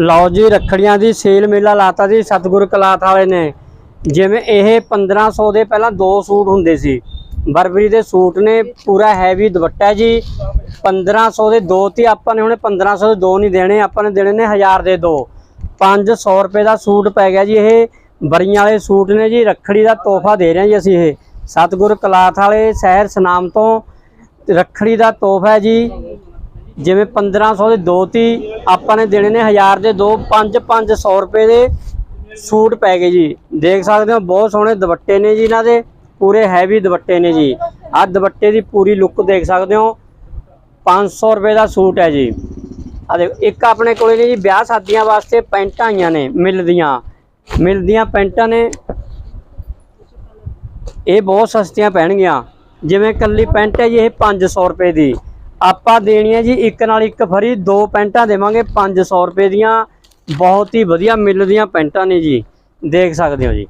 ਲਓ ਜੀ, ਰੱਖੜੀਆਂ ਦੀ ਸੇਲ ਮੇਲਾ ਲਾਤਾ ਜੀ, ਸਤਿਗੁਰ ਕਲਾਥ ਵਾਲੇ ਨੇ। ਜਿਵੇਂ ਇਹ 1500 ਦੇ ਪਹਿਲਾਂ ਦੋ ਸੂਟ ਹੁੰਦੇ ਸੀ। ਬਰਬਰੀ ਦੇ ਸੂਟ ਨੇ, ਪੂਰਾ ਹੈਵੀ ਦੁਪੱਟਾ ਹੈ ਜੀ 1500 ਦੇ ਦੋ ਤੇ ਆਪਾਂ ਨੇ ਹੁਣੇ 1500 ਦੇ ਦੋ ਨਹੀਂ ਦੇਣੇ, ਆਪਾਂ ਨੇ ਦੇਣੇ ਨੇ 1000 ਦੇ ਦੋ। 500 ਰੁਪਏ ਦਾ ਸੂਟ ਪੈ ਗਿਆ ਜੀ ਇਹ। ਬਰੀਆਂ ਵਾਲੇ ਸੂਟ ਨੇ ਜੀ, ਰੱਖੜੀ ਦਾ ਤੋਹਫਾ ਦੇ ਰਹੇ ਜੀ ਅਸੀਂ ਇਹ। ਸਤਿਗੁਰ ਕਲਾਥ ਵਾਲੇ ਸ਼ਹਿਰ ਸਨਾਮ ਤੋਂ, ਰੱਖੜੀ ਦਾ ਤੋਹਫਾ ਜੀ। ਜਿਵੇਂ 1500 ਦੇ ਦੋ ਤੀ ਆਪਾਂ ਨੇ ਦੇਣੇ ਨੇ 1000 ਦੇ ਦੋ 5 500 ਰੁਪਏ ਦੇ ਸੂਟ ਪੈ ਗਏ ਜੀ। ਦੇਖ ਸਕਦੇ ਹੋ, ਬਹੁਤ ਸੋਹਣੇ ਦੁਪੱਟੇ ਨੇ ਜੀ ਇਹਨਾਂ ਦੇ, ਪੂਰੇ ਹੈਵੀ ਦੁਪੱਟੇ ਨੇ ਜੀ। ਆਹ ਦੁਪੱਟੇ ਦੀ ਪੂਰੀ ਲੁੱਕ ਦੇਖ ਸਕਦੇ ਹੋ 500 ਰੁਪਏ ਦਾ ਸੂਟ ਹੈ ਜੀ। ਆ ਦੇਖੋ, ਇੱਕ ਆਪਣੇ ਕੋਲੇ ਨੇ ਜੀ, ਵਿਆਹ ਸ਼ਾਦੀਆਂ ਵਾਸਤੇ ਪੈਂਟਾਂ ਆਈਆਂ ਨੇ ਮਿਲਦੀਆਂ ਮਿਲਦੀਆਂ ਪੈਂਟਾਂ ਨੇ। ਇਹ ਬਹੁਤ ਸਸਤੀਆਂ ਪੈਣਗੀਆਂ। ਜਿਵੇਂ ਕੱਲੀ ਪੈਂਟ ਹੈ ਜੀ, ਇਹ 500 ਰੁਪਏ ਦੀ। ਆਪਾਂ ਦੇਣੀ ਹੈ ਜੀ ਇੱਕ ਨਾਲ ਇੱਕ ਫਰੀ, ਦੋ ਪੈਂਟਾਂ ਦੇਵਾਂਗੇ 500 ਰੁਪਏ ਦੀਆਂ। ਬਹੁਤ ਹੀ ਵਧੀਆ ਮਿਲਦੀਆਂ ਪੈਂਟਾਂ ਨੇ ਜੀ। ਦੇਖ ਸਕਦੇ ਹੋ ਜੀ।